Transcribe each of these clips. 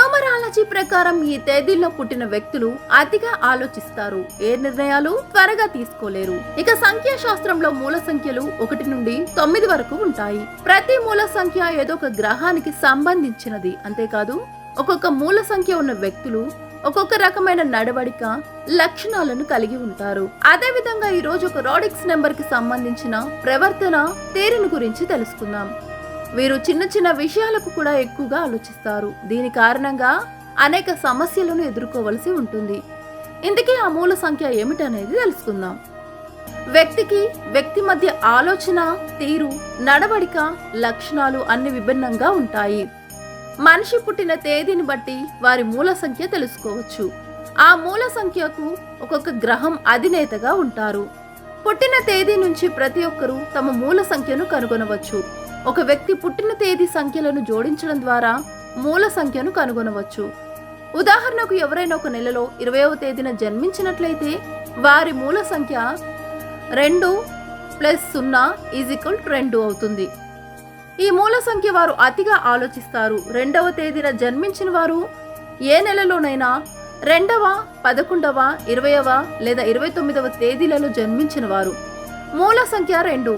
Numerology ప్రకారం ఈ తేదీల్లో పుట్టిన వ్యక్తులు అతిగా ఆలోచిస్తారు. ఏ నిర్ణయాలు త్వరగా తీసుకోలేరు. ఇక సంఖ్యాశాస్త్రంలో మూల సంఖ్యలు ఒకటి నుండి తొమ్మిది వరకు ఉంటాయి. ప్రతి మూల సంఖ్య ఏదో ఒక గ్రహానికి సంబంధించినది. అంతేకాదు ఒక్కొక్క మూల సంఖ్య ఉన్న వ్యక్తులు ఒక్కొక్క రకమైన నడవడిక లక్షణాలను కలిగి ఉంటారు. అదే విధంగా ఈ రోజు ఒక రోడిక్స్ నెంబర్కి సంబంధించిన ప్రవర్తన తీరును గురించి తెలుసుకుందాం. వీరు చిన్న చిన్న విషయాలకు కూడా ఎక్కువగా ఆలోచిస్తారు. దీని కారణంగా అనేక సమస్యలను ఎదుర్కోవలసి ఉంటుంది. ఇందుకే ఆ మూల సంఖ్య ఏమిటనేది తెలుసుకుందాం. వ్యక్తికి వ్యక్తి మధ్య ఆలోచన తీరు నడవడిక లక్షణాలు అన్ని విభిన్నంగా ఉంటాయి. మనిషి పుట్టిన తేదీని బట్టి వారి మూల సంఖ్య తెలుసుకోవచ్చు. ఆ మూల సంఖ్యకు ఒక్కొక్క గ్రహం అధినేతగా ఉంటారు. పుట్టిన తేదీ నుంచి ప్రతి ఒక్కరూ తమ మూల సంఖ్యను కనుగొనవచ్చు. ఒక వ్యక్తి పుట్టిన తేదీ సంఖ్యలను జోడించడం ద్వారా మూల సంఖ్యను కనుగొనవచ్చు. ఉదాహరణకు ఎవరైనా ఒక నెలలో ఇరవైవ తేదీన జన్మించినట్లయితే వారి మూల సంఖ్య రెండు ప్లస్ సున్నా ఈజ్ ఈక్వల్ రెండు అవుతుంది. ఈ మూల సంఖ్య వారు అతిగా ఆలోచిస్తారు. రెండవ తేదీన జన్మించిన వారు ఏ నెలలోనైనా రెండవ పదకొండవ ఇరవైవ లేదా ఇరవై తొమ్మిదవ తేదీలలో జన్మించిన వారు. మూల సంఖ్య రెండు.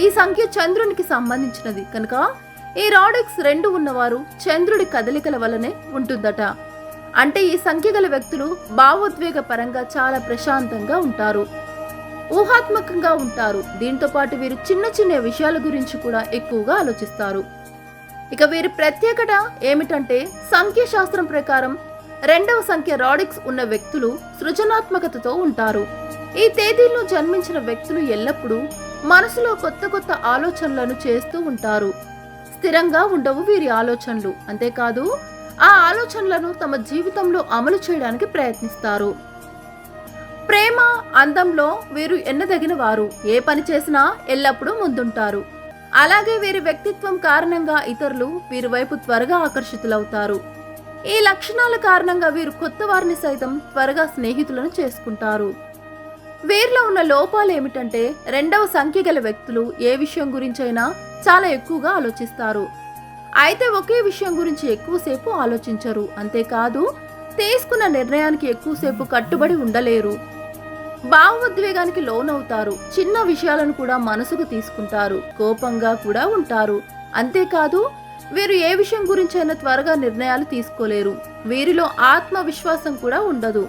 ఈ సంఖ్య చంద్రునికి సంబంధించినది కనుక ఈ రాడిక్స్ రెండు ఉన్నవారు చంద్రుడి కదలికల వలనే ఉంటుందట. అంటే ఈ సంఖ్య గల వ్యక్తులు భావోద్వేగ పరంగా చాలా ప్రశాంతంగా ఉంటారు. ఊహాత్మకంగా ఉంటారు. దీంతో పాటు వీరు చిన్న చిన్న విషయాల గురించి కూడా ఎక్కువగా ఆలోచిస్తారు. ఇక వీరి ప్రత్యేకత ఏమిటంటే సంఖ్యాశాస్త్రం ప్రకారం రెండవ సంఖ్య రాడిక్స్ ఉన్న వ్యక్తులు సృజనాత్మకతతో ఉంటారు. ఈ తేదీల్లో జన్మించిన వ్యక్తులు ఎల్లప్పుడూ మనసులో కొత్త కొత్త ఆలోచనలను చేస్తూ ఉంటారు. స్థిరంగా ఉండవు వీరి ఆలోచనలు. అంతేకాదు ఆ ఆలోచనలను తమ జీవితంలో అమలు చేయడానికి ప్రయత్నిస్తారు. ప్రేమ అందంలో వీరు ఎన్నదగిన వారు. ఏ పని చేసినా ఎల్లప్పుడూ ముందుంటారు. అలాగే వీరి వ్యక్తిత్వం కారణంగా ఇతరులు వీరి వైపు త్వరగా ఆకర్షితులవుతారు. ఈ లక్షణాల కారణంగా వీరు కొత్త వారిని సైతం త్వరగా స్నేహితులను చేసుకుంటారు. వీరిలో ఉన్న లోపాలు ఏమిటంటే రెండవ సంఖ్య గల వ్యక్తులు ఏ విషయం గురించైనా చాలా ఎక్కువగా ఆలోచిస్తారు. అయితే ఒకే విషయం గురించి ఎక్కువసేపు ఆలోచించరు. అంతేకాదు తీసుకున్న నిర్ణయానికి ఎక్కువసేపు కట్టుబడి ఉండలేరు. భావోద్వేగానికి లోనవుతారు. చిన్న విషయాలను కూడా మనసుకు తీసుకుంటారు. కోపంగా కూడా ఉంటారు. అంతేకాదు వీరు ఏ విషయం గురించైనా త్వరగా నిర్ణయాలు తీసుకోలేరు. వీరిలో ఆత్మవిశ్వాసం కూడా ఉండదు.